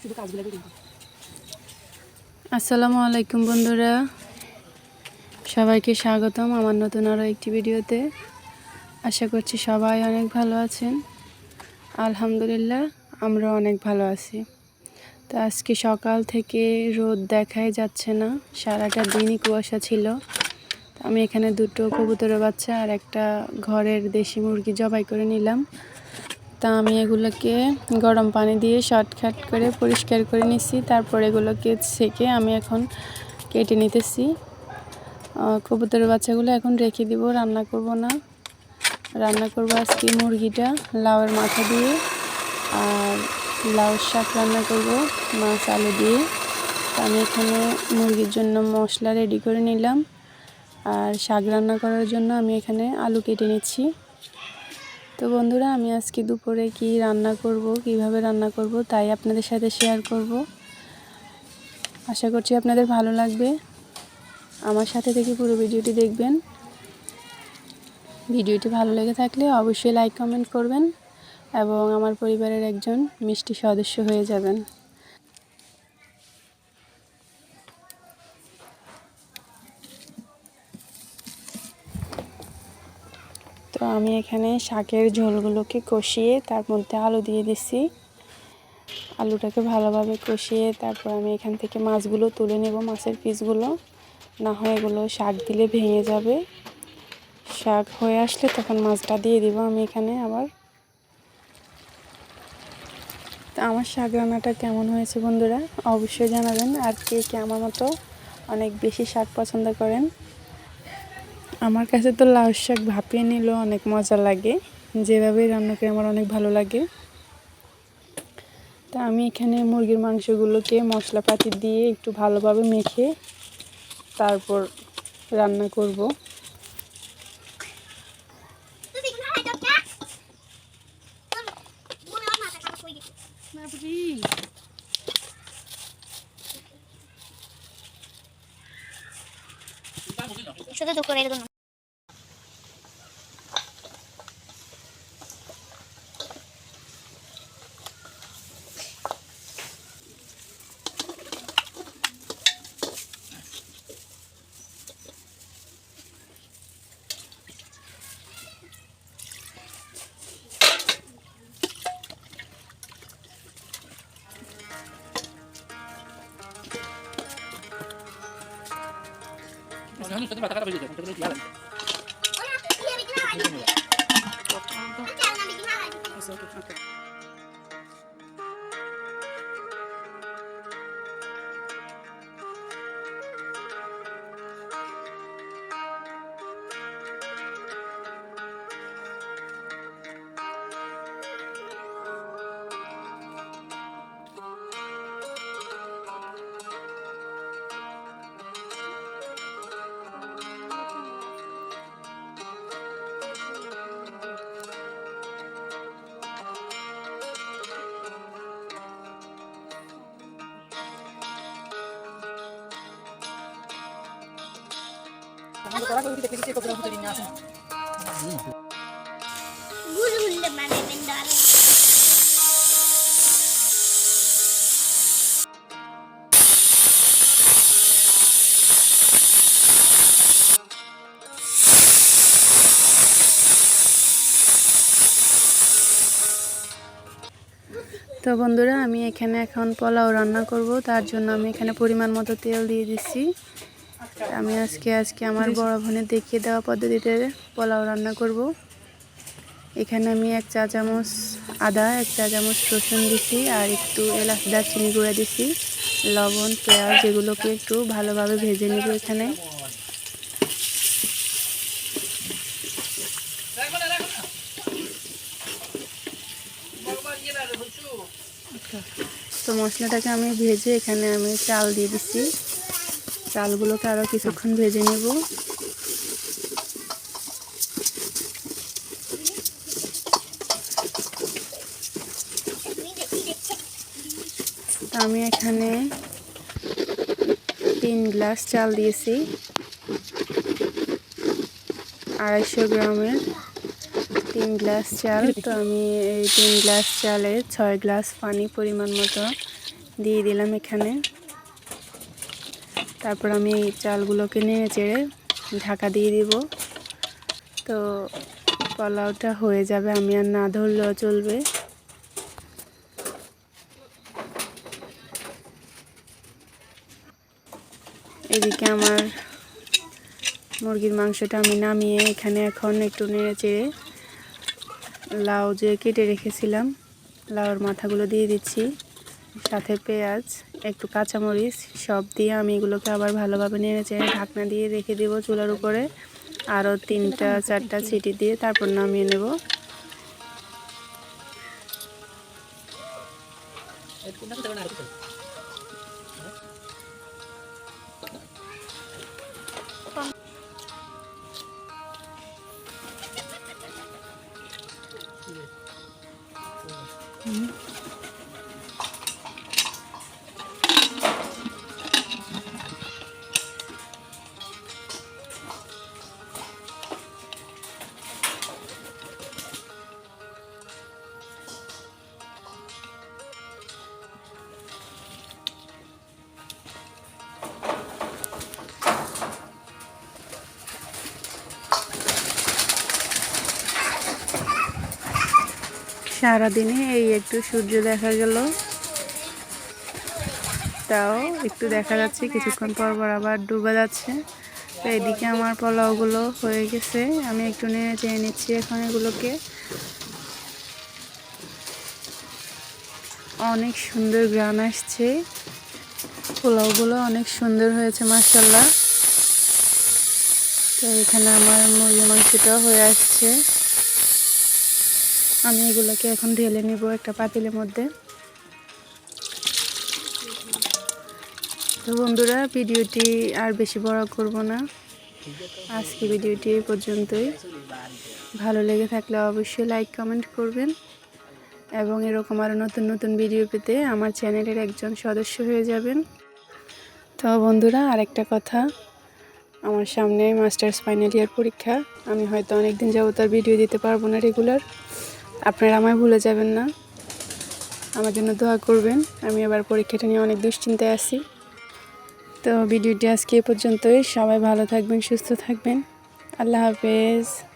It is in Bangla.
শুধু কাজগুলো আসসালামু আলাইকুম বন্ধুরা। সবাইকে স্বাগতম আমার নতুন আরও একটি ভিডিওতে। আশা করছি সবাই অনেক ভালো আছেন। আলহামদুলিল্লাহ আমরা অনেক ভালো আছি। তো আজকে সকাল থেকে রোদ দেখাই যাচ্ছে না, সারাটা দিনই কুয়াশা ছিল। আমি এখানে দুটো কবুতরের বাচ্চা আর একটা ঘরের দেশি মুরগি জবাই করে নিলাম। তা আমি এগুলোকে গরম পানি দিয়ে শর্টকাট করে পরিষ্কার করে নিছি। তারপর এগুলোকে ছেঁকে আমি এখন কেটে নিতেছি। কবুতরের বাচ্চাগুলো এখন রেখে দিব, রান্না করব না। রান্না করব আজকে মুরগিটা, লাউয়ের মাথা দিয়ে। আর লাউ শাক রান্না করব, মাছ, আলু দিয়ে। আমি এখানে মুরগির জন্য মশলা রেডি করে নিলাম। আর শাক রান্না করার জন্য আমি এখানে আলু কেটে নিচ্ছি। তো বন্ধুরা, আমি আজকে দুপুরে কি রান্না করব, কীভাবে রান্না করব, তাই আপনাদের সাথে শেয়ার করব। আশা করছি আপনাদের ভালো লাগবে। আমার সাথে থেকে পুরো ভিডিওটি দেখবেন। ভিডিওটি ভালো লেগে থাকলে অবশ্যই লাইক কমেন্ট করবেন এবং আমার পরিবারের একজন মিষ্টি সদস্য হয়ে যাবেন তো আমি এখানে শাকের ঝোলগুলোকে কষিয়ে তার মধ্যে আলু দিয়ে দিচ্ছি আলুটাকে ভালোভাবে কষিয়ে তারপর আমি এখান থেকে মাছগুলো তুলে নেব, মাছের পিসগুলো। না হয় এগুলো শাক দিলে ভেঙে যাবে। শাক হয়ে আসলে তখন মাছটা দিয়ে দিব আমি এখানে আবার। তো আমার শাক রান্নাটা কেমন হয়েছে বন্ধুরা? অবশ্যই জানাবেন। আর কে কে আমার মতো অনেক বেশি শাক পছন্দ করেন আমার কাছে তো লাউ শাক ভাপিয়ে নিলেও অনেক মজা লাগে। যেভাবে রান্না করে আমার অনেক ভালো লাগে। তা আমি এখানে মুরগির মাংসগুলোকে মশলাপাতি দিয়ে একটু ভালোভাবে মেখে তারপর রান্না করব। শুধু দুপুরে এরকম গুলগুলে বানাবেন দাঁড়ান তো বন্ধুরা আমি এখানে এখন পোলাও রান্না করব। তার জন্য আমি এখানে পরিমাণ মতো তেল দিয়ে দিচ্ছি। আমি আজকে আজকে আমার বড় বোনের দেখিয়ে দেওয়া পদ্ধতিতে পোলাও রান্না করব। এখানে আমি এক চা চামচ আদা, এক চা চামচ রসুন দিছি আর একটু এলাচ দারচিনি গুঁড়া দিছি, লবণ, পেঁয়াজ এগুলোকে একটু ভালোভাবে ভেজে নিব এখানে। তো মশলাটাকে আমি ভেজে এখানে আমি চাল দিয়ে দিচ্ছি চালগুলোকে আরও কিছুক্ষণ ভেজে নেব। আমি এখানে তিন গ্লাস চাল দিয়েছি। আড়াইশো গ্রামের তিন গ্লাস চাল। তো আমি এই তিন গ্লাস চালে ছয় গ্লাস পানি পরিমাণ মতো দিয়ে দিলাম এখানে। তারপর আমি চালগুলোকে নেড়ে চেড়ে ঢাকা দিয়ে দিব। তো পোলাওটা হয়ে যাবে, আমি আর না ধরলেও চলবে। এদিকে আমার মুরগির মাংসটা আমি নামিয়ে এখানে এখন একটু নেড়ে চেড়ে লাউ যে কেটে রেখেছিলাম, লাউর মাথাগুলো দিয়ে দিচ্ছি। সাথে পেঁয়াজ, একটু কাঁচামরিচ, সব দিয়ে আমি এগুলোকে আবার ভালোভাবে নেড়ে ঢাকনা দিয়ে রেখে দেবো চুলার উপরে। আরও তিনটা, চারটা সিটি দিয়ে তারপর নামিয়ে নেব। সারাদিনে এই একটু সূর্য দেখা গেল। তাও একটু দেখা যাচ্ছে, কিছুক্ষণ পর পর আবার ডুবে যাচ্ছে। তো এদিকে আমার পোলাওগুলো হয়ে গেছে, আমি একটু নেড়ে চেয়ে নিচ্ছি এখন এগুলোকে। অনেক সুন্দর গ্রান আসছে। পোলাওগুলো অনেক সুন্দর হয়েছে মার্শাল্লাহ তো এখানে আমার মুরগি মাংসটাও হয়ে আসছে। আমি এগুলোকে এখন ঢেলে নেব একটা পাতিলের মধ্যে। তো বন্ধুরা, ভিডিওটি আর বেশি বড় করব না। আজকে ভিডিওটি এই পর্যন্তই। ভালো লেগে থাকলে অবশ্যই লাইক কমেন্ট করবেন। এবং এরকম আরও নতুন নতুন ভিডিও পেতে আমার চ্যানেলের একজন সদস্য হয়ে যাবেন। তো বন্ধুরা, আরেকটা কথা। আমার সামনে মাস্টার্স ফাইনাল ইয়ার পরীক্ষা। আমি হয়তো অনেক দিন যাবত আর ভিডিও দিতে পারব না রেগুলার আপনারা আমায় ভুলে যাবেন না। আমার জন্য দোয়া করবেন। আমি এবার পরীক্ষাটা নিয়ে অনেক দুশ্চিন্তায় আছি। তো ভিডিওটি আজকে এ পর্যন্তই। সবাই ভালো থাকবেন, সুস্থ থাকবেন। আল্লাহ হাফেজ।